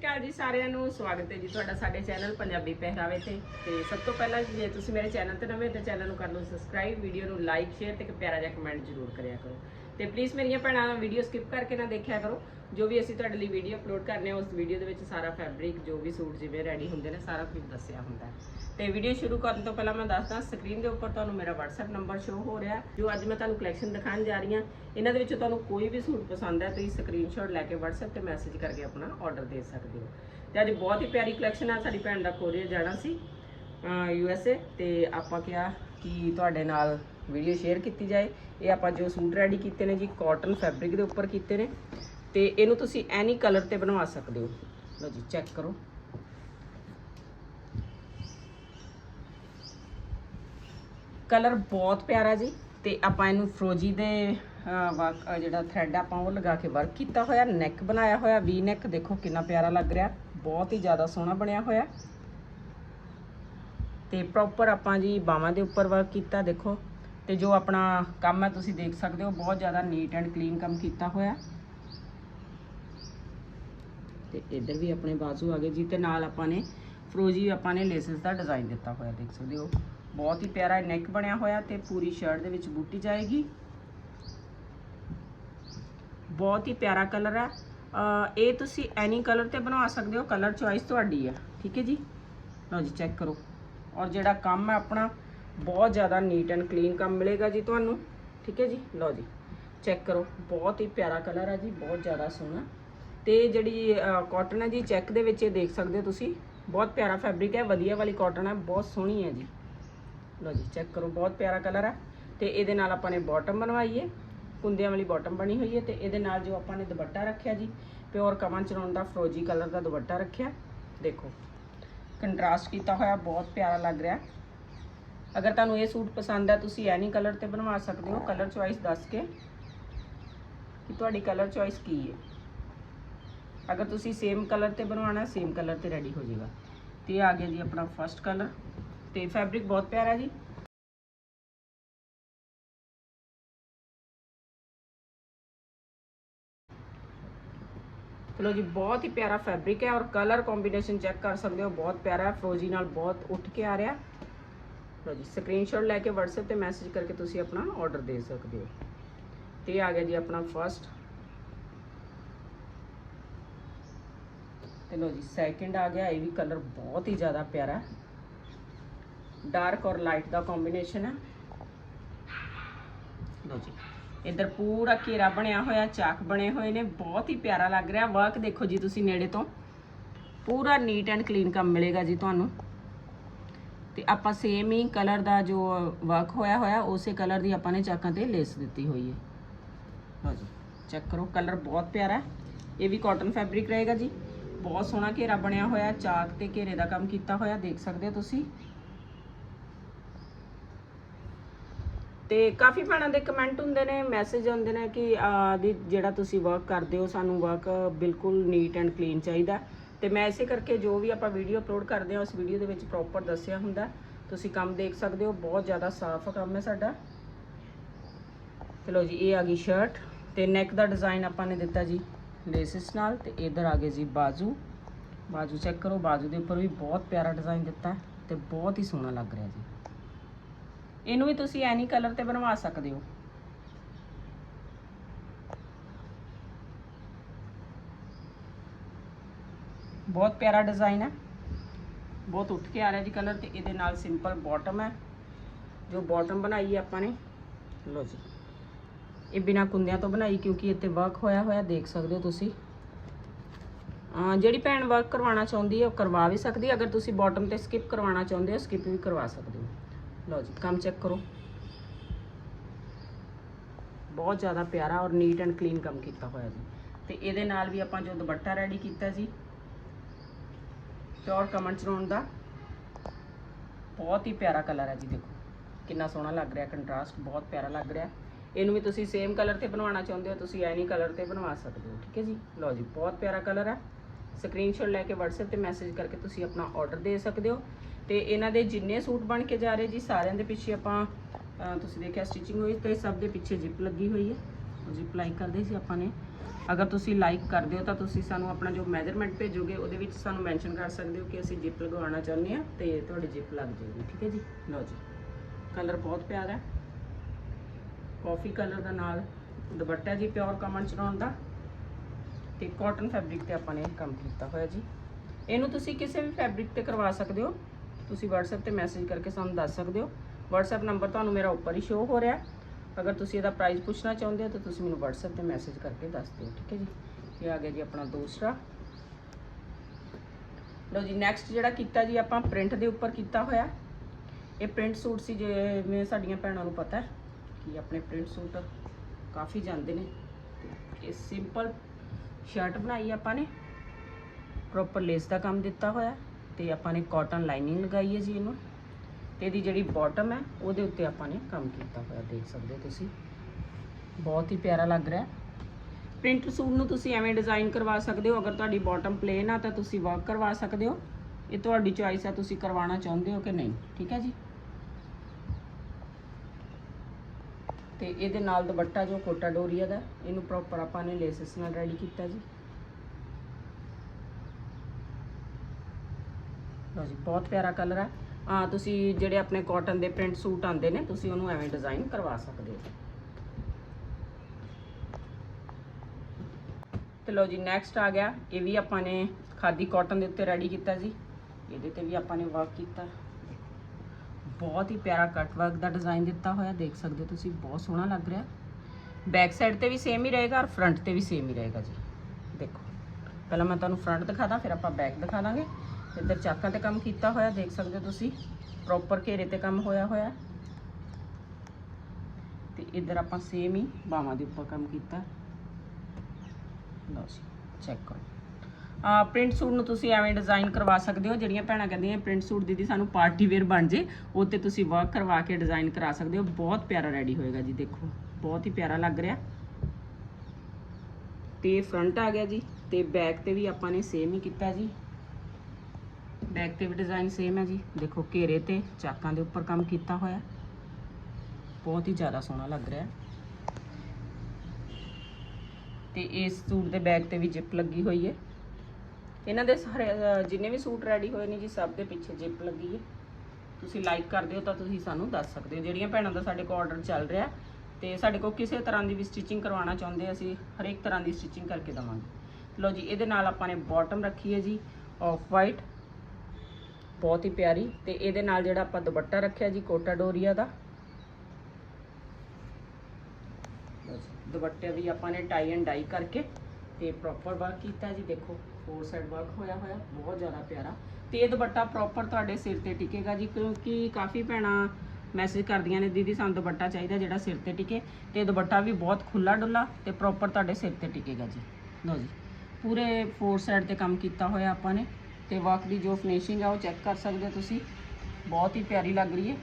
ਅਕਾਲ ਜੀ ਸਾਰਿਆਂ ਨੂੰ, ਸਵਾਗਤ ਹੈ ਜੀ ਤੁਹਾਡਾ ਸਾਡੇ ਚੈਨਲ ਪੰਜਾਬੀ ਪਹਿਰਾਵੇ ਤੇ। ਤੇ ਸਭ ਤੋਂ ਪਹਿਲਾਂ ਜੇ ਤੁਸੀਂ ਮੇਰੇ ਚੈਨਲ ਤੇ ਨਵੇਂ ਤਾਂ ਚੈਨਲ ਨੂੰ ਕਰ ਲਓ ਸਬਸਕ੍ਰਾਈਬ ਵੀਡੀਓ ਨੂੰ ਲਾਈਕ ਸ਼ੇਅਰ ਤੇ ਇੱਕ ਪਿਆਰਾ ਜਿਹਾ ਕਮੈਂਟ ਜ਼ਰੂਰ ਕਰਿਆ ਕਰੋ। ਤੇ ਪਲੀਜ਼ ਮੇਰੀਆਂ ਭੈਣਾਂ ਵੀਡੀਓ ਸਕਿਪ ਕਰਕੇ ਨਾ ਦੇਖਿਆ ਕਰੋ। ਜੋ ਵੀ ਅਸੀਂ ਤੁਹਾਡੇ ਲਈ ਵੀਡੀਓ ਅਪਲੋਡ ਕਰਨੇ ਆ, ਉਸ ਵੀਡੀਓ ਦੇ ਵਿੱਚ ਸਾਰਾ ਫੈਬਰਿਕ ਜੋ ਵੀ ਸੂਟ ਜਿਵੇਂ ਰੈਡੀ ਹੁੰਦੇ ਨੇ, ਸਾਰਾ ਕੁਝ ਦੱਸਿਆ ਹੁੰਦਾ ਹੈ। ਤੇ ਵੀਡੀਓ ਸ਼ੁਰੂ ਕਰਨ ਤੋਂ ਪਹਿਲਾਂ ਮੈਂ ਦੱਸਦਾ ਸਕਰੀਨ ਦੇ ਉੱਪਰ ਤੁਹਾਨੂੰ ਮੇਰਾ WhatsApp ਨੰਬਰ ਸ਼ੋ ਹੋ ਰਿਹਾ ਜੋ ਅੱਜ ਮੈਂ ਤੁਹਾਨੂੰ ਕਲੈਕਸ਼ਨ ਦਿਖਾਉਣ ਜਾ ਰਹੀ ਹਾਂ। ਇਹਨਾਂ ਦੇ ਵਿੱਚੋਂ ਤੁਹਾਨੂੰ ਕੋਈ ਵੀ ਸੂਟ ਪਸੰਦ ਹੈ, ਤੁਸੀਂ ਸਕਰੀਨਸ਼ਾਟ ਲੈ ਕੇ WhatsApp ਤੇ ਮੈਸੇਜ ਕਰਕੇ ਆਪਣਾ ਆਰਡਰ ਦੇ ਸਕਦੇ ਹੋ। ਤੇ ਅੱਜ ਬਹੁਤ ਹੀ ਪਿਆਰੀ ਕਲੈਕਸ਼ਨ ਆ, ਸਾਡੀ ਭੈਣ ਦਾ ਕੋਰੀਅਰ ਜਾਣਾ ਸੀ ਯੂ ਐਸ ਏ ਤੇ ਆਪਾਂ ਕਿਹਾ ਕਿ ਤੁਹਾਡੇ ਨਾਲ ਵੀਡੀਓ ਸ਼ੇਅਰ ਕੀਤੀ ਜਾਏ। ਇਹ ਆਪਾਂ ਜੋ ਸੂਟ ਰੈਡੀ ਕੀਤੇ ਨੇ ਜੀ ਕਾਟਨ ਫੈਬਰਿਕ ਦੇ ਉੱਪਰ ਕੀਤੇ ਨੇ। ਤੇ ਇਹਨੂੰ ਤੁਸੀਂ ਐਨੀ ਕਲਰ ਤੇ ਬਣਵਾ ਸਕਦੇ ਹੋ। ਲਓ ਜੀ ਚੈੱਕ ਕਰੋ। ਕਲਰ ਬਹੁਤ ਪਿਆਰਾ ਜੀ ਤੇ ਆਪਾਂ ਇਹਨੂੰ ਫਰੋਜੀ ਦੇ ਅਹ, ਵਰਕ ਅਹ, ਜਿਹੜਾ ਥ੍ਰੈਡ ਆਪਾਂ ਉਹ ਲਗਾ ਕੇ ਵਰਕ ਕੀਤਾ ਹੋਇਆ ਨੈਕ ਬਣਾਇਆ ਹੋਇਆ ਵੀ ਨੈਕ ਦੇਖੋ ਕਿੰਨਾ ਪਿਆਰਾ ਲੱਗ ਰਿਹਾ ਬਹੁਤ ਹੀ ਜ਼ਿਆਦਾ ਸੋਹਣਾ ਬਣਿਆ ਹੋਇਆ। ਤੇ ਪ੍ਰੋਪਰ ਆਪਾਂ ਜੀ ਬਾਹਾਂ ਦੇ ਉੱਪਰ ਵਰਕ ਕੀਤਾ ਦੇਖੋ। ਤੇ ਜੋ ਆਪਣਾ ਕੰਮ ਹੈ ਤੁਸੀਂ ਦੇਖ ਸਕਦੇ ਹੋ ਬਹੁਤ ਜ਼ਿਆਦਾ ਨੀਟ ਐਂਡ ਕਲੀਨ ਕੰਮ ਕੀਤਾ ਹੋਇਆ। ਤੇ ਇੱਧਰ ਵੀ ਆਪਣੇ ਬਾਜ਼ੂ ਆ ਗਏ ਜੀ ਤੇ ਨਾਲ ਆਪਾਂ ਨੇ ਫਰੋਜੀ ਆਪਾਂ ਨੇ ਲੇਸਸ ਦਾ ਡਿਜ਼ਾਈਨ ਦਿੱਤਾ ਹੋਇਆ, ਦੇਖ ਸਕਦੇ ਹੋ। ਬਹੁਤ ਹੀ ਪਿਆਰਾ ਨੈਕ ਬਣਿਆ ਹੋਇਆ ਤੇ ਪੂਰੀ ਸ਼ਰਟ ਦੇ ਵਿੱਚ ਬੂਟੀ ਜਾਏਗੀ। ਬਹੁਤ ਹੀ ਪਿਆਰਾ ਕਲਰ ਹੈ। ਇਹ ਤੁਸੀਂ ਐਨੀ ਕਲਰ ਤੇ ਬਣਾ ਸਕਦੇ ਹੋ ਕਲਰ ਚੁਆਇਸ ਤੁਹਾਡੀ ਹੈ। ਠੀਕ ਹੈ ਜੀ? ਲਓ ਜੀ ਚੈੱਕ ਕਰੋ। ਔਰ ਜਿਹੜਾ ਕੰਮ ਹੈ ਆਪਣਾ, ਬਹੁਤ ਜ਼ਿਆਦਾ ਨੀਟ ਐਂਡ ਕਲੀਨ ਕੰਮ ਮਿਲੇਗਾ ਜੀ ਤੁਹਾਨੂੰ। ਠੀਕ ਹੈ ਜੀ? ਲਓ ਜੀ ਚੈੱਕ ਕਰੋ। ਬਹੁਤ ਹੀ ਪਿਆਰਾ ਕਲਰ ਹੈ ਜੀ, ਬਹੁਤ ਜ਼ਿਆਦਾ ਸੋਹਣਾ। ਤੇ ਜਿਹੜੀ ਕਾਟਨ ਹੈ ਜੀ ਚੈੱਕ ਦੇ ਵਿੱਚ ਇਹ ਦੇਖ ਸਕਦੇ ਹੋ ਤੁਸੀਂ। ਬਹੁਤ ਪਿਆਰਾ ਫੈਬਰਿਕ ਹੈ, ਵਧੀਆ ਵਾਲੀ ਕਾਟਨ ਹੈ, ਬਹੁਤ ਸੋਹਣੀ ਹੈ ਜੀ। ਲਓ ਜੀ ਚੈੱਕ ਕਰੋ, ਬਹੁਤ ਪਿਆਰਾ ਕਲਰ ਹੈ। ਤੇ ਇਹਦੇ ਨਾਲ ਆਪਾਂ ਨੇ ਬਾਟਮ ਬਣਵਾਈ ਹੈ, ਕੁੰਦਿਆਂ ਵਾਲੀ ਬਾਟਮ ਬਣੀ ਹੋਈ ਹੈ। ਤੇ ਇਹਦੇ ਨਾਲ ਜੋ ਆਪਾਂ ਨੇ ਦੁਪੱਟਾ ਰੱਖਿਆ ਜੀ ਪਿਓਰ ਕਮਨ ਚਰੋਨ ਦਾ ਫਰੋਜੀ ਕਲਰ ਦਾ ਦੁਪੱਟਾ ਰੱਖਿਆ। ਦੇਖੋ ਕੰਟਰਾਸਟ ਕੀਤਾ ਹੋਇਆ, ਬਹੁਤ ਪਿਆਰਾ ਲੱਗ ਰਿਹਾ। ਅਗਰ ਤੁਹਾਨੂੰ ਇਹ ਸੂਟ ਪਸੰਦ ਹੈ, ਤੁਸੀਂ ਐਨੀ ਕਲਰ ਤੇ ਬਣਵਾ ਸਕਦੇ ਹੋ। ਕਲਰ ਚੁਆਇਸ ਦੱਸ ਕੇ ਕਿ ਤੁਹਾਡੀ ਕਲਰ ਚੁਆਇਸ ਕੀ ਹੈ। ਅਗਰ ਤੁਸੀਂ ਸੇਮ ਕਲਰ ਤੇ ਬਣਵਾਉਣਾ ਸੇਮ ਕਲਰ ਤੇ ਰੈਡੀ ਹੋ ਜਾਏਗਾ। ਤੇ ਆ ਗਿਆ ਜੀ ਆਪਣਾ ਫਰਸਟ ਕਲਰ ਤੇ ਫੈਬਰਿਕ ਬਹੁਤ ਪਿਆਰਾ ਜੀ। ਚਲੋ ਜੀ, ਬਹੁਤ ਹੀ ਪਿਆਰਾ ਫੈਬਰਿਕ ਹੈ ਔਰ ਕਲਰ ਕੰਬੀਨੇਸ਼ਨ ਚੈੱਕ ਕਰ ਸਕਦੇ ਹੋ। ਬਹੁਤ ਪਿਆਰਾ ਹੈ ਫਰੋਜੀ ਨਾਲ ਬਹੁਤ ਉੱਠ ਕੇ ਆ ਰਿਹਾ। ਲਓ ਜੀ ਸਕਰੀਨਸ਼ਾਟ ਲੈ ਕੇ WhatsApp ਤੇ ਮੈਸੇਜ ਕਰਕੇ ਤੁਸੀਂ ਆਪਣਾ ਆਰਡਰ ਦੇ ਸਕਦੇ ਹੋ। ਤੇ ਆ ਗਿਆ ਜੀ ਆਪਣਾ ਫਰਸਟ ਤੇ ਲਓ ਜੀ ਸੈਕਿੰਡ ਆ ਗਿਆ, ਇਹ ਵੀ ਕਲਰ ਬਹੁਤ ਹੀ ਜ਼ਿਆਦਾ ਪਿਆਰਾ। ਹੈ ਡਾਰਕ ਔਰ ਲਾਈਟ ਦਾ ਕੰਬੀਨੇਸ਼ਨ ਹੈ ਲਓ ਜੀ, ਇੱਧਰ ਪੂਰਾ ਘੇਰਾ ਬਣਿਆ ਹੋਇਆ, ਚਾਕ ਬਣੇ ਹੋਏ ਨੇ, ਬਹੁਤ ਹੀ ਪਿਆਰਾ ਲੱਗ ਰਿਹਾ। ਵਰਕ ਦੇਖੋ ਜੀ ਤੁਸੀਂ ਨੇੜੇ ਤੋਂ। ਪੂਰਾ ਨੀਟ ਐਂਡ ਕਲੀਨ ਕੰਮ ਮਿਲੇਗਾ ਜੀ ਤੁਹਾਨੂੰ। ਤੇ ਆਪਾਂ ਸੇਮ ਹੀ ਕਲਰ ਦਾ ਜੋ ਵਰਕ ਹੋਇਆ ਹੋਇਆ, ਉਸੇ ਕਲਰ ਦੀ ਆਪਾਂ ਨੇ ਚਾਕਾਂ ਤੇ ਲੇਸ ਦਿੱਤੀ ਹੋਈ ਹੈ। ਲਓ ਜੀ ਚੈੱਕ ਕਰੋ ਕਲਰ ਬਹੁਤ ਪਿਆਰਾ ਹੈ। ਇਹ ਵੀ ਕਾਟਨ ਫੈਬਰਿਕ ਰਹੇਗਾ ਜੀ। ਬਹੁਤ ਸੋਹਣਾ ਘੇਰਾ ਬਣਿਆ ਹੋਇਆ, ਚਾਕ ਤੇ ਘੇਰੇ ਦਾ ਕੰਮ ਕੀਤਾ ਹੋਇਆ, ਦੇਖ ਸਕਦੇ ਹੋ ਤੁਸੀਂ। ਤੇ ਕਾਫੀ ਭੈਣਾਂ ਦੇ ਕਮੈਂਟ ਹੁੰਦੇ ਨੇ ਮੈਸੇਜ ਆਉਂਦੇ ਨੇ ਕਿ, ਆ ਦੀ ਜਿਹੜਾ ਤੁਸੀਂ ਵਰਕ ਕਰਦੇ ਹੋ, ਸਾਨੂੰ ਵਰਕ ਬਿਲਕੁਲ ਨੀਟ ਐਂਡ ਕਲੀਨ ਚਾਹੀਦਾ ਤੇ ਮੈਂ ਇਸੇ ਕਰਕੇ ਜੋ ਵੀ ਆਪਾਂ ਵੀਡੀਓ ਅਪਲੋਡ ਕਰਦੇ ਹਾਂ, ਉਸ ਵੀਡੀਓ ਦੇ ਵਿੱਚ ਪ੍ਰੋਪਰ ਦੱਸਿਆ ਹੁੰਦਾ ਤੁਸੀਂ ਕੰਮ ਦੇਖ ਸਕਦੇ ਹੋ, ਬਹੁਤ ਜ਼ਿਆਦਾ ਸਾਫ਼ ਕੰਮ ਹੈ ਸਾਡਾ। ਚਲੋ ਜੀ, ਇਹ ਆ ਗਈ ਸ਼ਰਟ ਤੇ ਨੈਕ ਦਾ ਡਿਜ਼ਾਈਨ ਆਪਾਂ ਨੇ ਦਿੱਤਾ ਜੀ। ਲੇਸਿਸ ਨਾਲ ਤੇ ਇਧਰ ਆ ਗਏ ਜੀ ਬਾਜੂ। ਬਾਜੂ ਚੈੱਕ ਕਰੋ, ਬਾਜੂ ਦੇ ਉੱਪਰ ਵੀ ਬਹੁਤ ਪਿਆਰਾ ਡਿਜ਼ਾਈਨ ਦਿੱਤਾ ਹੈ ਤੇ ਬਹੁਤ ਹੀ ਸੋਹਣਾ ਲੱਗ ਰਿਹਾ ਜੀ। ਇਹਨੂੰ ਵੀ ਤੁਸੀਂ ਐਨੀ ਕਲਰ ਤੇ ਬਣਵਾ ਸਕਦੇ ਹੋ। ਬਹੁਤ ਪਿਆਰਾ ਡਿਜ਼ਾਈਨ ਹੈ। ਬਹੁਤ ਉੱਠ ਕੇ ਆ ਰਿਹਾ ਜੀ ਕਲਰ ਤੇ, ਇਹਦੇ ਨਾਲ ਸਿੰਪਲ ਬਾਟਮ ਹੈ। ਜੋ ਬਾਟਮ ਬਣਾਈ ਹੈ ਆਪਾਂ ਨੇ। ਲਓ ਜੀ। ਇਹ ਬਿਨਾ ਕੁੰਦਿਆਂ ਤੋਂ ਬਣਾਈ, ਕਿਉਂਕਿ ਇੱਥੇ ਵਰਕ ਹੋਇਆ ਹੋਇਆ, ਦੇਖ ਸਕਦੇ ਹੋ ਤੁਸੀਂ। ਜਿਹੜੀ ਭੈਣ ਵਰਕ ਕਰਵਾਉਣਾ ਚਾਹੁੰਦੀ ਹੈ, ਉਹ ਕਰਵਾ ਵੀ ਸਕਦੀ ਅਗਰ ਤੁਸੀਂ ਬਾਟਮ ਤੇ ਸਕਿਪ ਕਰਵਾਉਣਾ ਚਾਹੁੰਦੇ ਹੋ ਸਕਿਪ ਵੀ ਕਰਵਾ ਸਕਦੇ ਹੋ। ਲਓ ਜੀ, ਕੰਮ ਚੈੱਕ ਕਰੋ। ਬਹੁਤ ਜ਼ਿਆਦਾ ਪਿਆਰਾ ਔਰ ਨੀਟ ਐਂਡ ਕਲੀਨ ਕੰਮ ਕੀਤਾ ਹੋਇਆ ਜੀ। ਤੇ ਇਹਦੇ ਨਾਲ ਵੀ ਆਪਾਂ ਜੋ ਦੁਪੱਟਾ ਰੈਡੀ ਕੀਤਾ ਜੀ ਪਿਓਰ ਕਮਨ ਚਰੋਨ ਦਾ। ਬਹੁਤ ਹੀ ਪਿਆਰਾ ਕਲਰ ਹੈ ਜੀ, ਦੇਖੋ। ਕਿੰਨਾ ਸੋਹਣਾ ਲੱਗ ਰਿਹਾ ਕੰਟਰਾਸਟ ਬਹੁਤ ਪਿਆਰਾ ਲੱਗ ਰਿਹਾ। ਇਹਨੂੰ ਵੀ ਤੁਸੀਂ ਸੇਮ ਕਲਰ ਤੇ ਬਣਵਾਉਣਾ ਚਾਹੁੰਦੇ ਹੋ, ਤੁਸੀਂ ਐਨੀ ਕਲਰ ਤੇ ਬਣਵਾ ਸਕਦੇ ਹੋ, ਠੀਕ ਹੈ ਜੀ? ਲਓ ਜੀ, ਬਹੁਤ ਪਿਆਰਾ ਕਲਰ ਹੈ। ਸਕਰੀਨਸ਼ਾਟ ਲੈ ਕੇ WhatsApp ਤੇ ਮੈਸੇਜ ਕਰਕੇ ਤੁਸੀਂ ਆਪਣਾ ਆਰਡਰ ਦੇ ਸਕਦੇ ਹੋ। ਤੇ ਇਹਨਾਂ ਦੇ ਜਿੰਨੇ ਸੂਟ ਬਣ ਕੇ ਜਾ ਰਹੇ ਜੀ, ਸਾਰਿਆਂ ਦੇ ਪਿੱਛੇ ਆਪਾਂ ਤੁਸੀਂ ਦੇਖਿਆ ਸਟਿਚਿੰਗ ਹੋਈ ਤੇ ਸਭ ਦੇ ਪਿੱਛੇ ਜਿਪ ਲੱਗੀ ਹੋਈ ਹੈ। ਜਿਪ ਲਾਈਕ ਕਰਦੇ ਸੀ ਆਪਾਂ ਨੇ। ਅਗਰ ਤੁਸੀਂ ਲਾਈਕ ਕਰਦੇ ਹੋ ਤਾਂ ਤੁਸੀਂ ਸਾਨੂੰ ਆਪਣਾ ਜੋ ਮੈਜ਼ਰਮੈਂਟ ਭੇਜੋਗੇ, ਉਹਦੇ ਵਿੱਚ ਸਾਨੂੰ ਮੈਂਸ਼ਨ ਕਰ ਸਕਦੇ ਹੋ ਕਿ ਅਸੀਂ ਜਿਪ ਲਗਵਾਉਣਾ ਚਾਹੁੰਦੇ ਹਾਂ ਤੇ ਤੁਹਾਡੀ ਜਿਪ ਲੱਗ ਜਾਏਗੀ, ਠੀਕ ਹੈ ਜੀ? ਲਓ ਜੀ ਕਲਰ ਬਹੁਤ ਪਿਆਰਾ ਹੈ। ਕਾਫੀ ਕਲਰ ਦਾ ਨਾਲ ਦੁਪੱਟਾ ਜੀ ਪਿਓਰ ਕਮਨ ਚਰਾਉਣ ਦਾ ਤੇ ਕਾਟਨ ਫੈਬਰਿਕ ਤੇ ਆਪਾਂ ਨੇ ਇਹ ਕੰਮ ਕੀਤਾ ਹੋਇਆ ਜੀ। ਇਹਨੂੰ ਤੁਸੀਂ ਕਿਸੇ ਵੀ ਫੈਬਰਿਕ ਤੇ ਕਰਵਾ ਸਕਦੇ ਹੋ। ਤੁਸੀਂ WhatsApp ਤੇ ਮੈਸੇਜ ਕਰਕੇ ਸਾਨੂੰ ਦੱਸ ਸਕਦੇ ਹੋ। WhatsApp ਨੰਬਰ ਤੁਹਾਨੂੰ ਮੇਰਾ ਉੱਪਰ ਹੀ ਸ਼ੋ ਹੋ ਰਿਹਾ ਅਗਰ ਤੁਸੀਂ ਇਹਦਾ ਪ੍ਰਾਈਸ ਪੁੱਛਣਾ ਚਾਹੁੰਦੇ ਹੋ ਤਾਂ ਤੁਸੀਂ ਮੈਨੂੰ WhatsApp ਤੇ ਮੈਸੇਜ ਕਰਕੇ ਦੱਸ ਦਿਓ, ਠੀਕ ਹੈ ਜੀ। ਇਹ ਆ ਗਿਆ ਜੀ ਆਪਣਾ ਦੂਸਰਾ। ਲਓ ਜੀ ਨੈਕਸਟ ਜਿਹੜਾ ਕੀਤਾ ਜੀ ਆਪਾਂ ਪ੍ਰਿੰਟ ਦੇ ਉੱਪਰ ਕੀਤਾ ਹੋਇਆ। ਇਹ ਪ੍ਰਿੰਟ ਸੂਟ ਸੀ ਜਿਵੇਂ ਸਾਡੀਆਂ ਭੈਣਾਂ ਨੂੰ ਪਤਾ ਹੈ। ਕਿ ਆਪਣੇ ਪ੍ਰਿੰਟ ਸੂਟ ਕਾਫੀ ਜਾਂਦੇ ਨੇ। ਇਹ ਸਿੰਪਲ ਸ਼ਰਟ ਬਣਾਈ ਆਪਾਂ ਨੇ। ਪ੍ਰੋਪਰ ਲੇਸ ਦਾ ਕੰਮ ਦਿੱਤਾ ਹੋਇਆ। ਤੇ ਆਪਾਂ ਨੇ ਕਾਟਨ ਲਾਈਨਿੰਗ ਲਗਾਈ ਹੈ ਜੀ ਇਹਨੂੰ। ਤੇ ਇਹਦੀ ਜਿਹੜੀ ਬਾਟਮ ਹੈ, ਉਹਦੇ ਉੱਤੇ ਆਪਾਂ ਨੇ ਕੰਮ ਕੀਤਾ ਹੋਇਆ, ਦੇਖ ਸਕਦੇ ਹੋ ਤੁਸੀਂ। ਬਹੁਤ ਹੀ ਪਿਆਰਾ ਲੱਗ ਰਿਹਾ। ਪ੍ਰਿੰਟ ਸੂਟ ਨੂੰ ਤੁਸੀਂ ਐਵੇਂ ਡਿਜ਼ਾਈਨ ਕਰਵਾ ਸਕਦੇ ਹੋ। ਅਗਰ ਤੁਹਾਡੀ ਬਾਟਮ ਪਲੇਨ ਆ ਤਾਂ ਤੁਸੀਂ ਵਰਕ ਕਰਵਾ ਸਕਦੇ ਹੋ। ਇਹ ਤੁਹਾਡੀ ਚੋਇਸ ਹੈ, ਤੁਸੀਂ ਕਰਵਾਉਣਾ ਚਾਹੁੰਦੇ ਹੋ ਕਿ ਨਹੀਂ। ਠੀਕ ਹੈ ਜੀ? ਤੇ ਇਹਦੇ ਨਾਲ ਦੁਪੱਟਾ ਜੋ ਕੋਟਾ ਡੋਰੀਆ ਦਾ, ਇਹਨੂੰ ਪ੍ਰੋਪਰ ਆਪਾਂ ਨੇ ਲੇਸਿਸ ਨਾਲ ਰੈਡੀ ਕੀਤਾ ਜੀ। ਲਓ ਜੀ, ਬਹੁਤ ਪਿਆਰਾ ਕਲਰ ਹੈ ਆ ਤੁਸੀਂ ਜਿਹੜੇ ਆਪਣੇ ਕਾਟਨ ਦੇ ਪ੍ਰਿੰਟ ਸੂਟ ਆਉਂਦੇ ਨੇ, ਤੁਸੀਂ ਉਹਨੂੰ ਐਵੇਂ ਡਿਜ਼ਾਈਨ ਕਰਵਾ ਸਕਦੇ ਹੋ। ਤੇ ਲਓ ਜੀ ਨੈਕਸਟ ਆ ਗਿਆ। ਇਹ ਵੀ ਆਪਾਂ ਨੇ ਖਾਦੀ ਕਾਟਨ ਦੇ ਉੱਤੇ ਰੈਡੀ ਕੀਤਾ ਜੀ। ਇਹਦੇ ਤੇ ਵੀ ਆਪਾਂ ਨੇ ਵਰਕ ਕੀਤਾ। ਬਹੁਤ ਹੀ ਪਿਆਰਾ ਕੱਟ ਵਰਕ ਦਾ ਡਿਜ਼ਾਈਨ ਦਿੱਤਾ ਹੋਇਆ, ਦੇਖ ਸਕਦੇ ਹੋ ਤੁਸੀਂ, ਬਹੁਤ ਸੋਹਣਾ ਲੱਗ ਰਿਹਾ। ਬੈਕ ਸਾਈਡ ਤੇ ਵੀ ਸੇਮ ਹੀ ਰਹੇਗਾ ਔਰ ਫਰੰਟ ਤੇ ਵੀ ਸੇਮ ਹੀ ਰਹੇਗਾ ਜੀ। ਦੇਖੋ, ਪਹਿਲਾਂ ਮੈਂ ਤੁਹਾਨੂੰ ਫਰੰਟ ਦਿਖਾਦਾ, ਫਿਰ ਆਪਾਂ ਬੈਕ ਦਿਖਾ ਦਾਂਗੇ। ਇੱਧਰ ਚਾਕਾਂ ਤੇ ਕੰਮ ਕੀਤਾ ਹੋਇਆ, ਦੇਖ ਸਕਦੇ ਹੋ ਤੁਸੀਂ ਪ੍ਰੋਪਰ ਘੇਰੇ ਤੇ ਕੰਮ ਹੋਇਆ ਹੋਇਆ। ਤੇ ਇੱਧਰ ਆਪਾਂ ਸੇਮ ਹੀ ਬਾਹਾਂ ਦੇ ਉੱਪਰ ਕੰਮ ਕੀਤਾ। ਲਓ ਜੀ ਚੈੱਕ ਕਰੋ। ਪ੍ਰਿੰਟ ਸੂਟ ਨੂੰ ਤੁਸੀਂ ਐਵੇਂ ਡਿਜ਼ਾਈਨ ਕਰਵਾ ਸਕਦੇ ਹੋ। ਜਿਹੜੀਆਂ ਭੈਣਾਂ ਕਹਿੰਦੀਆਂ ਪ੍ਰਿੰਟ ਸੂਟ ਦੀਦੀ ਸਾਨੂੰ ਪਾਰਟੀ ਵੇਅਰ ਬਣ ਜੇ, ਉਹ ਤੇ ਤੁਸੀਂ ਵਰਕ ਕਰਵਾ ਕੇ ਡਿਜ਼ਾਈਨ ਕਰਾ ਸਕਦੇ ਹੋ। ਬਹੁਤ ਪਿਆਰਾ ਰੈਡੀ ਹੋਏਗਾ ਜੀ, ਦੇਖੋ। ਬਹੁਤ ਹੀ ਪਿਆਰਾ ਲੱਗ ਰਿਹਾ। ਤੇ ਫਰੰਟ ਆ ਗਿਆ ਜੀ, ਤੇ ਬੈਕ ਤੇ ਵੀ ਆਪਾਂ ਨੇ ਸੇਮ ਹੀ ਕੀਤਾ ਜੀ। ਬੈਕ ਤੇ ਵੀ ਡਿਜ਼ਾਈਨ ਸੇਮ ਹੈ ਜੀ। ਦੇਖੋ ਘੇਰੇ ਤੇ ਚਾਕਾਂ ਦੇ ਉੱਪਰ ਕੰਮ ਕੀਤਾ ਹੋਇਆ। ਬਹੁਤ ਹੀ ਜ਼ਿਆਦਾ ਸੋਹਣਾ ਲੱਗ ਰਿਹਾ। ਤੇ ਇਸ ਸੂਟ ਦੇ ਬੈਕ ਤੇ ਵੀ ਜਿਪ ਲੱਗੀ ਹੋਈ ਹੈ। ਇਹਨਾਂ ਦੇ ਸਾਰੇ ਅਹ, ਜਿੰਨੇ ਵੀ ਸੂਟ ਰੈਡੀ ਹੋਏ ਨੇ ਜੀ ਸਭ ਦੇ ਪਿੱਛੇ ਜਿਪ ਲੱਗੀ ਹੈ। ਤੁਸੀਂ ਲਾਈਕ ਕਰਦੇ ਹੋ ਤਾਂ ਤੁਸੀਂ ਸਾਨੂੰ ਦੱਸ ਸਕਦੇ ਹੋ। ਜਿਹੜੀਆਂ ਭੈਣਾਂ ਦਾ ਸਾਡੇ ਕੋਲ ਆਰਡਰ ਚੱਲ ਰਿਹਾ ਤੇ ਸਾਡੇ ਕੋਲ ਕਿਸੇ ਤਰ੍ਹਾਂ ਦੀ ਵੀ ਸਟਿਚਿੰਗ ਕਰਵਾਉਣਾ ਚਾਹੁੰਦੇ ਆ, ਅਸੀਂ ਹਰੇਕ ਤਰ੍ਹਾਂ ਦੀ ਸਟਿਚਿੰਗ ਕਰਕੇ ਦਵਾਂਗੇ। ਲਓ ਜੀ ਇਹਦੇ ਨਾਲ ਆਪਾਂ ਨੇ ਬਾਟਮ ਰੱਖੀ ਹੈ ਜੀ ਆਫ ਵਾਈਟ ਬਹੁਤ ਹੀ ਪਿਆਰੀ। ਤੇ ਇਹਦੇ ਨਾਲ ਜਿਹੜਾ ਆਪਾਂ ਦੁਪੱਟਾ ਰੱਖਿਆ ਜੀ ਕੋਟਾ ਡੋਰੀਆ ਦਾ। ਜੀ, ਦੁਪੱਟੇ ਵੀ ਆਪਾਂ ਨੇ ਟਾਈ ਐਂਡ ਡਾਈ ਕਰਕੇ ਤੇ ਪ੍ਰੋਪਰ ਵਰਕ ਕੀਤਾ ਜੀ, ਦੇਖੋ ਫੋਰ ਸਾਈਡ ਵਰਕ ਹੋਇਆ ਹੋਇਆ, ਬਹੁਤ ਜ਼ਿਆਦਾ ਪਿਆਰਾ। ਤੇ ਇਹ ਦੁਪੱਟਾ ਪ੍ਰੋਪਰ ਤੁਹਾਡੇ ਸਿਰ ਤੇ ਟਿਕੇਗਾ ਜੀ, ਕਿਉਂਕਿ ਕਾਫੀ ਭੈਣਾਂ ਮੈਸੇਜ ਕਰਦੀਆਂ ਨੇ, ਦੀਦੀ, ਸਾਨੂੰ ਦੁਪੱਟਾ ਚਾਹੀਦਾ ਜਿਹੜਾ ਸਿਰ ਤੇ ਟਿਕੇ। ਤੇ ਦੁਪੱਟਾ ਵੀ ਬਹੁਤ ਖੁੱਲਾ ਡੁੱਲਾ ਤੇ ਪ੍ਰੋਪਰ ਤੁਹਾਡੇ ਸਿਰ ਤੇ ਟਿਕੇਗਾ ਜੀ। ਲਓ ਜੀ, ਪੂਰੇ ਫੋਰ ਸਾਈਡ ਤੇ ਕੰਮ ਕੀਤਾ ਹੋਇਆ ਆਪਾਂ ਨੇ ਤੇ ਵਰਕ ਦੀ ਜੋ ਫਿਨਿਸ਼ਿੰਗ ਆ, ਉਹ ਚੈੱਕ ਕਰ ਸਕਦੇ ਹੋ ਤੁਸੀਂ। ਬਹੁਤ ਹੀ ਪਿਆਰੀ ਲੱਗ ਰਹੀ ਹੈ।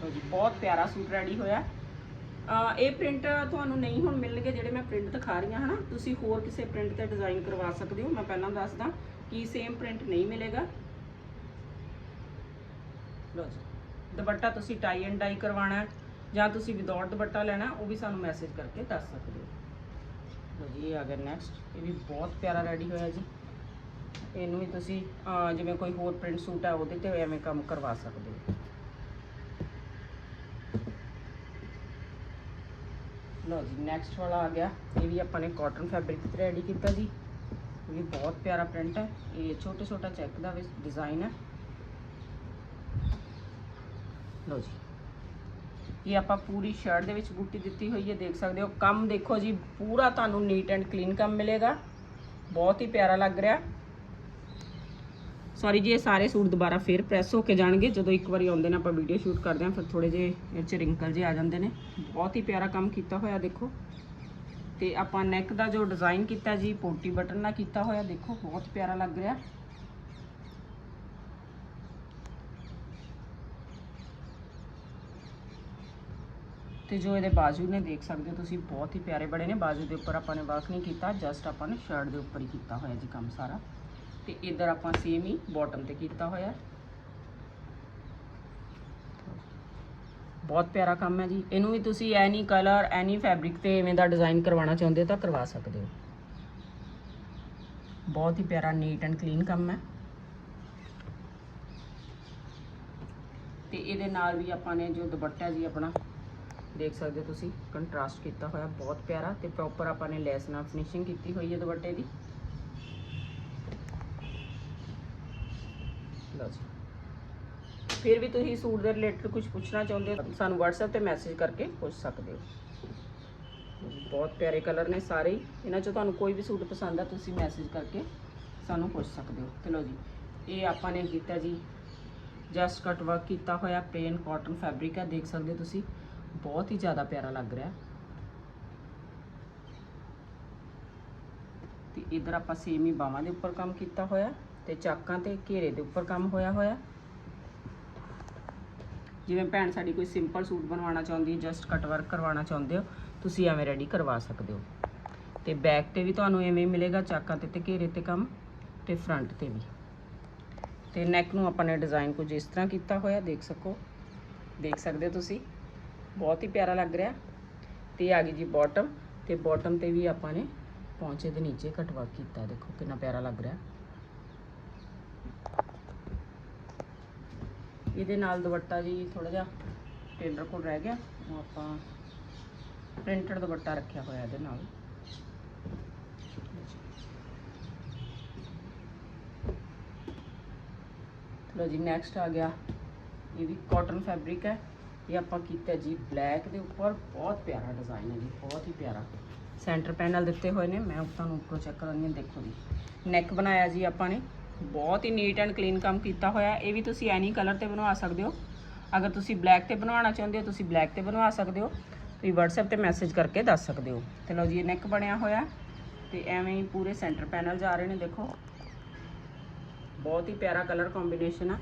ਲਓ ਜੀ, ਬਹੁਤ ਪਿਆਰਾ ਸੂਟ ਰੈਡੀ ਹੋਇਆ। ਇਹ ਪ੍ਰਿੰਟ ਤੁਹਾਨੂੰ ਨਹੀਂ ਹੁਣ ਮਿਲਣਗੇ ਜਿਹੜੇ ਮੈਂ ਪ੍ਰਿੰਟ ਦਿਖਾ ਰਹੀ ਹਾਂ, ਹਨਾ? ਤੁਸੀਂ ਹੋਰ ਕਿਸੇ ਪ੍ਰਿੰਟ ਤੇ ਡਿਜ਼ਾਈਨ ਕਰਵਾ ਸਕਦੇ ਹੋ, ਮੈਂ ਪਹਿਲਾਂ ਦੱਸਦਾ ਕਿ ਸੇਮ ਪ੍ਰਿੰਟ ਨਹੀਂ ਮਿਲੇਗਾ। ਲਓ ਜੀ, ਦੁਪੱਟਾ ਤੁਸੀਂ ਟਾਈ ਐਂਡ ਡਾਈ ਕਰਵਾਉਣਾ ਜਾਂ ਤੁਸੀਂ ਵਿਦਆਊਟ ਦੁਪੱਟਾ ਲੈਣਾ ਉਹ ਵੀ ਸਾਨੂੰ ਮੈਸੇਜ ਕਰਕੇ ਦੱਸ ਸਕਦੇ ਹੋ। ਲਓ ਜੀ, ਇਹ ਆ ਗਿਆ ਨੈਕਸਟ ਇਹ ਵੀ ਬਹੁਤ ਪਿਆਰਾ ਰੈਡੀ ਹੋਇਆ ਜੀ। ਇਹਨੂੰ ਵੀ ਤੁਸੀਂ ਜਿਵੇਂ ਕੋਈ ਹੋਰ ਪ੍ਰਿੰਟ ਸੂਟ ਹੈ, ਉਹਦੇ ਤੇ ਐਵੇਂ ਕੰਮ ਕਰਵਾ ਸਕਦੇ ਹੋ। ਲਓ ਜੀ ਨੈਕਸਟ ਵਾਲਾ ਆ ਗਿਆ। ਇਹ ਵੀ ਆਪਾਂ ਨੇ ਕਾਟਨ ਫੈਬਰਿਕ ਤੇ ਰੈਡੀ ਕੀਤਾ ਜੀ। ਇਹ ਵੀ ਬਹੁਤ ਪਿਆਰਾ ਪ੍ਰਿੰਟ ਹੈ। ਇਹ ਛੋਟੇ ਛੋਟਾ ਚੈੱਕ ਦਾ ਵੀ ਡਿਜ਼ਾਈਨ ਹੈ। ਲਓ ਜੀ। ਇਹ ਆਪਾਂ ਪੂਰੀ ਸ਼ਰਟ ਦੇ ਵਿੱਚ ਬੂਟੀ ਦਿੱਤੀ ਹੋਈ ਹੈ, ਦੇਖ ਸਕਦੇ ਹੋ। ਕੰਮ ਦੇਖੋ ਜੀ, ਪੂਰਾ ਤੁਹਾਨੂੰ ਨੀਟ ਐਂਡ ਕਲੀਨ ਕੰਮ ਮਿਲੇਗਾ। ਬਹੁਤ ਹੀ ਪਿਆਰਾ ਲੱਗ ਰਿਹਾ। ਸੌਰੀ ਜੀ, ਇਹ ਸਾਰੇ ਸੂਟ ਦੁਬਾਰਾ ਫੇਰ ਪ੍ਰੈਸ ਹੋ ਕੇ ਜਾਣਗੇ। ਜਦੋਂ ਇੱਕ ਵਾਰੀ ਆਉਂਦੇ ਨੇ, ਆਪਾਂ ਵੀਡੀਓ ਸ਼ੂਟ ਕਰਦੇ ਹਾਂ, ਫਿਰ ਥੋੜੇ ਜਿਹੇ ਇਹ 'ਚ ਰਿੰਕਲ ਜੇ ਆ ਜਾਂਦੇ ਨੇ। ਬਹੁਤ ਹੀ ਪਿਆਰਾ ਕੰਮ ਕੀਤਾ ਹੋਇਆ, ਦੇਖੋ। ਤੇ ਆਪਾਂ ਨੈਕ ਦਾ ਜੋ ਡਿਜ਼ਾਈਨ ਕੀਤਾ ਜੀ, ਪੋਟੀ ਬਟਨ ਨਾਲ ਕੀਤਾ ਹੋਇਆ, ਦੇਖੋ, ਬਹੁਤ ਪਿਆਰਾ ਲੱਗ ਰਿਹਾ। ਤੇ ਜੋ ਇਹਦੇ ਬਾਜੂ ਨੇ, ਦੇਖ ਸਕਦੇ ਹੋ ਤੁਸੀਂ, ਬਹੁਤ ਹੀ ਪਿਆਰੇ ਬੜੇ ਨੇ। ਬਾਜੂ ਦੇ ਉੱਪਰ ਆਪਾਂ ਨੇ ਵਰਕ ਨਹੀਂ ਕੀਤਾ ਜਸਟ ਆਪਾਂ ਨੇ ਸ਼ਰਟ ਦੇ ਉੱਪਰ ਹੀ ਕੀਤਾ ਹੋਇਆ ਜੀ ਕੰਮ ਸਾਰਾ। ਤੇ ਇਧਰ ਆਪਾਂ ਸੇਮ ਹੀ ਬਾਟਮ ਤੇ ਕੀਤਾ ਹੋਇਆ। ਬਹੁਤ ਪਿਆਰਾ ਕੰਮ ਹੈ ਜੀ। ਇਹਨੂੰ ਵੀ ਤੁਸੀਂ ਐਨੀ ਕਲਰ ਐਨੀ ਫੈਬਰਿਕ ਤੇ ਇਵੇਂ ਦਾ ਡਿਜ਼ਾਈਨ ਕਰਵਾਉਣਾ ਚਾਹੁੰਦੇ ਹੋ ਤਾਂ ਕਰਵਾ ਸਕਦੇ ਹੋ। ਬਹੁਤ ਹੀ ਪਿਆਰਾ ਨੀਟ ਐਂਡ ਕਲੀਨ ਕੰਮ ਹੈ। ਤੇ ਇਹਦੇ ਨਾਲ ਵੀ ਆਪਾਂ ਨੇ ਜੋ ਦੁਪੱਟਾ ਜੀ ਆਪਣਾ, ਦੇਖ ਸਕਦੇ ਹੋ ਤੁਸੀਂ ਕੰਟਰਾਸਟ ਕੀਤਾ ਹੋਇਆ, ਬਹੁਤ ਪਿਆਰਾ ਤੇ ਪ੍ਰੋਪਰ ਆਪਾਂ ਨੇ ਲੈਸ ਨਾਲ ਫਿਨਿਸ਼ਿੰਗ ਕੀਤੀ ਹੋਈ ਹੈ ਦੁਪੱਟੇ ਦੀ। ਲਓ ਜੀ ਫਿਰ ਵੀ ਤੁਸੀਂ ਸੂਟ ਦੇ ਰਿਲੇਟਡ ਕੁਝ ਪੁੱਛਣਾ ਚਾਹੁੰਦੇ ਹੋ ਸਾਨੂੰ WhatsApp ਤੇ ਮੈਸੇਜ ਕਰਕੇ ਪੁੱਛ ਸਕਦੇ ਹੋ। ਬਹੁਤ ਪਿਆਰੇ ਕਲਰ ਨੇ ਸਾਰੇ ਹੀ। ਇਹਨਾਂ ਚੋਂ ਤੁਹਾਨੂੰ ਕੋਈ ਵੀ ਸੂਟ ਪਸੰਦ ਆ, ਤੁਸੀਂ ਮੈਸੇਜ ਕਰਕੇ ਸਾਨੂੰ ਪੁੱਛ ਸਕਦੇ ਹੋ। ਤੇ ਲਓ ਜੀ, ਇਹ ਆਪਾਂ ਨੇ ਕੀਤਾ ਜੀ। ਜਸਟ ਕਟ ਵਰਕ ਕੀਤਾ ਹੋਇਆ ਪਲੇਨ ਕਾਟਨ ਫੈਬਰਿਕ ਹੈ ਦੇਖ ਸਕਦੇ ਹੋ ਤੁਸੀਂ। ਬਹੁਤ ਹੀ ਜ਼ਿਆਦਾ ਪਿਆਰਾ ਲੱਗ ਰਿਹਾ। ਤੇ ਇਧਰ ਆਪਾਂ ਸੇਮ ਹੀ ਬਾਹਾਂ ਦੇ ਉੱਪਰ ਕੰਮ ਕੀਤਾ ਹੋਇਆ। ਤੇ ਚਾਕਾਂ ਤੇ ਘੇਰੇ ਦੇ ਉੱਪਰ ਕੰਮ ਹੋਇਆ ਹੋਇਆ। ਜਿਵੇਂ ਭੈਣ ਸਾਡੀ ਕੋਈ ਸਿੰਪਲ ਸੂਟ ਬਣਵਾਉਣਾ ਚਾਹੁੰਦੀ ਹੈ ਜਸਟ ਕਟ ਵਰਕ ਕਰਵਾਉਣਾ ਚਾਹੁੰਦੇ ਹੋ, ਤੁਸੀਂ ਐਵੇਂ ਰੈਡੀ ਕਰਵਾ ਸਕਦੇ ਹੋ। ਤੇ ਬੈਕ ਤੇ ਵੀ ਤੁਹਾਨੂੰ ਐਵੇਂ ਮਿਲੇਗਾ, ਚਾਕਾਂ ਤੇ ਤੇ ਘੇਰੇ ਤੇ ਕੰਮ ਤੇ ਫਰੰਟ ਤੇ ਵੀ। ਤੇ ਨੈਕ ਨੂੰ ਆਪਾਂ ਨੇ ਡਿਜ਼ਾਈਨ ਕੁਝ ਇਸ ਤਰ੍ਹਾਂ ਕੀਤਾ ਹੋਇਆ, ਦੇਖ ਸਕੋ। ਦੇਖ ਸਕਦੇ ਹੋ ਤੁਸੀਂ, ਬਹੁਤ ਹੀ ਪਿਆਰਾ ਲੱਗ ਰਿਹਾ। ਤੇ ਆ ਗਈ ਜੀ ਬਾਟਮ ਤੇ ਬਾਟਮ ਤੇ ਵੀ ਆਪਾਂ ਨੇ ਪੌਂਚੇ ਦੇ ਨੀਚੇ ਕਟ ਕੀਤਾ। ਦੇਖੋ ਕਿੰਨਾ ਪਿਆਰਾ ਲੱਗ ਰਿਹਾ। ਇਹਦੇ ਨਾਲ ਦੁਪੱਟਾ ਜੀ ਥੋੜਾ ਜਿਹਾ ਟੇਲਰ ਕੋਲ ਰਹਿ ਗਿਆ। ਉਹ ਆਪਾਂ ਪ੍ਰਿੰਟਡ ਦੁਪੱਟਾ ਰੱਖਿਆ ਹੋਇਆ ਇਹਦੇ ਨਾਲ। ਲੋ ਜੀ ਨੈਕਸਟ ਆ ਗਿਆ। ਇਹ ਵੀ ਕਾਟਨ ਫੈਬਰਿਕ ਹੈ। ਇਹ ਆਪਾਂ ਕੀਤਾ ਜੀ ਬਲੈਕ ਦੇ ਉੱਪਰ। ਬਹੁਤ ਪਿਆਰਾ ਡਿਜ਼ਾਈਨ ਹੈ ਜੀ, ਬਹੁਤ ਹੀ ਪਿਆਰਾ। ਸੈਂਟਰ ਪੈਨਲ ਦਿੱਤੇ ਹੋਏ ਨੇ। ਮੈਂ ਤੁਹਾਨੂੰ ਉੱਪਰੋਂ ਚੈੱਕ ਕਰਾਂਗੀ ਦੇਖੋ ਜੀ। ਨੈਕ ਬਣਾਇਆ ਜੀ ਆਪਾਂ ਨੇ। ਬਹੁਤ ਹੀ ਨੀਟ ਐਂਡ ਕਲੀਨ ਕੰਮ ਕੀਤਾ ਹੋਇਆ ਇਹ ਵੀ ਤੁਸੀਂ ਐਨੀ ਕਲਰ ਤੇ ਬਣਵਾ ਸਕਦੇ ਹੋ। ਅਗਰ ਤੁਸੀਂ ਬਲੈਕ ਤੇ ਬਣਵਾਉਣਾ ਚਾਹੁੰਦੇ ਹੋ, ਤੁਸੀਂ ਬਲੈਕ ਤੇ ਬਣਵਾ ਸਕਦੇ ਹੋ। ਤੁਸੀਂ WhatsApp ਤੇ ਮੈਸੇਜ ਕਰਕੇ ਦੱਸ ਸਕਦੇ ਹੋ। ਤੇ ਲਓ ਜੀ, ਇਹ ਨੈਕ ਬਣਿਆ ਹੋਇਆ ਤੇ ਐਵੇਂ ਹੀ ਪੂਰੇ ਸੈਂਟਰ ਪੈਨਲ ਜਾ ਰਹੇ ਨੇ, ਦੇਖੋ। ਬਹੁਤ ਹੀ ਪਿਆਰਾ ਕਲਰ ਕੰਬੀਨੇਸ਼ਨ ਆ।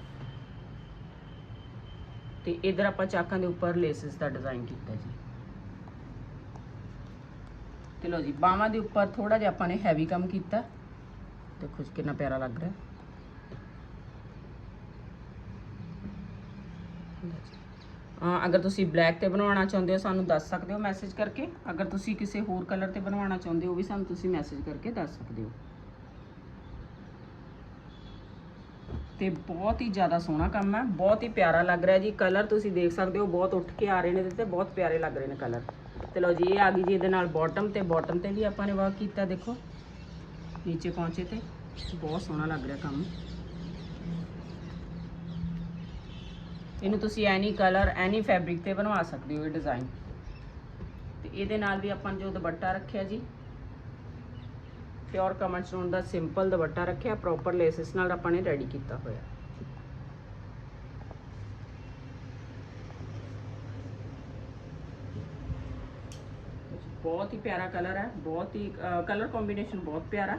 ਤੇ ਇਧਰ ਆਪਾਂ ਚਾਕਾਂ ਦੇ ਉੱਪਰ ਲੇਸਿਸ ਦਾ ਡਿਜ਼ਾਈਨ ਕੀਤਾ ਜੀ। ਤੇ ਲਓ ਜੀ, ਬਾਹਾਂ ਦੇ ਉੱਪਰ ਥੋੜਾ ਜਿਹਾ ਆਪਾਂ ਨੇ ਹੈਵੀ ਕੰਮ ਕੀਤਾ। ਦੇਖੋ ਜੀ, ਕਿੰਨਾ ਪਿਆਰਾ ਲੱਗ ਰਿਹਾ। ਅਹ ਅਗਰ ਤੁਸੀਂ ਬਲੈਕ ਤੇ ਬਣਵਾਉਣਾ ਚਾਹੁੰਦੇ ਹੋ, ਸਾਨੂੰ ਦੱਸ ਸਕਦੇ ਹੋ ਮੈਸੇਜ ਕਰਕੇ। ਅਗਰ ਤੁਸੀਂ ਕਿਸੇ ਹੋਰ ਕਲਰ ਤੇ ਬਣਵਾਉਣਾ ਚਾਹੁੰਦੇ ਹੋ, ਉਹ ਵੀ ਸਾਨੂੰ ਤੁਸੀਂ ਮੈਸੇਜ ਕਰਕੇ ਦੱਸ ਸਕਦੇ ਹੋ। ਤੇ ਬਹੁਤ ਹੀ ਜ਼ਿਆਦਾ ਸੋਹਣਾ ਕੰਮ ਹੈ, ਬਹੁਤ ਹੀ ਪਿਆਰਾ ਲੱਗ ਰਿਹਾ ਜੀ। ਕਲਰ ਤੁਸੀਂ ਦੇਖ ਸਕਦੇ ਹੋ, ਬਹੁਤ ਉੱਠ ਕੇ ਆ ਰਹੇ ਨੇ ਇਹਦੇ ਤੇ, ਬਹੁਤ ਪਿਆਰੇ ਲੱਗ ਰਹੇ ਨੇ ਕਲਰ ਤੇ ਲਓ ਜੀ, ਇਹ ਆ ਗਈ ਜੀ ਇਹਦੇ ਨਾਲ ਬਾਟਮ ਤੇ। ਬਾਟਮ ਤੇ ਵੀ ਆਪਾਂ ਨੇ ਵਰਕ ਕੀਤਾ, ਦੇਖੋ। ਨੀਚੇ ਪਹੁੰਚੇ ਤੇ ਬਹੁਤ ਸੋਹਣਾ ਲੱਗ ਰਿਹਾ ਕੰਮ। ਇਹਨੂੰ ਤੁਸੀਂ ਐਨੀ ਕਲਰ ਐਨੀ ਫੈਬਰਿਕ ਤੇ ਬਣਵਾ ਸਕਦੇ ਹੋ ਇਹ ਡਿਜ਼ਾਈਨ ਤੇ ਇਹਦੇ ਨਾਲ ਵੀ ਆਪਾਂ ਜੋ ਦੁਪੱਟਾ ਰੱਖਿਆ ਜੀ ਪਿਓਰ ਕਮਲ ਸਟੋਨ ਦਾ ਸਿੰਪਲ ਦੁਪੱਟਾ ਰੱਖਿਆ ਪ੍ਰੋਪਰ ਲੇਸਿਸ ਨਾਲ ਆਪਾਂ ਨੇ ਰੈਡੀ ਕੀਤਾ ਹੋਇਆ। ਬਹੁਤ ਹੀ ਪਿਆਰਾ ਕਲਰ ਹੈ, ਬਹੁਤ ਹੀ ਕਲਰ ਕੰਬੀਨੇਸ਼ਨ ਬਹੁਤ ਪਿਆਰਾ।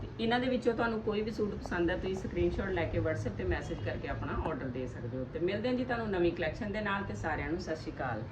ਤੇ ਇਹਨਾਂ ਦੇ ਵਿੱਚੋਂ ਤੁਹਾਨੂੰ ਕੋਈ ਵੀ ਸੂਟ ਪਸੰਦ ਹੈ, ਤੁਸੀਂ ਸਕਰੀਨਸ਼ਾਟ ਲੈ ਕੇ WhatsApp ਤੇ ਮੈਸੇਜ ਕਰਕੇ ਆਪਣਾ ਆਰਡਰ ਦੇ ਸਕਦੇ ਹੋ। ਤੇ ਮਿਲਦੇ ਹਾਂ ਜੀ ਤੁਹਾਨੂੰ ਨਵੀਂ ਕਲੈਕਸ਼ਨ ਦੇ ਨਾਲ, ਤੇ ਸਾਰਿਆਂ ਨੂੰ ਸਤਿ ਸ਼੍ਰੀ ਅਕਾਲ।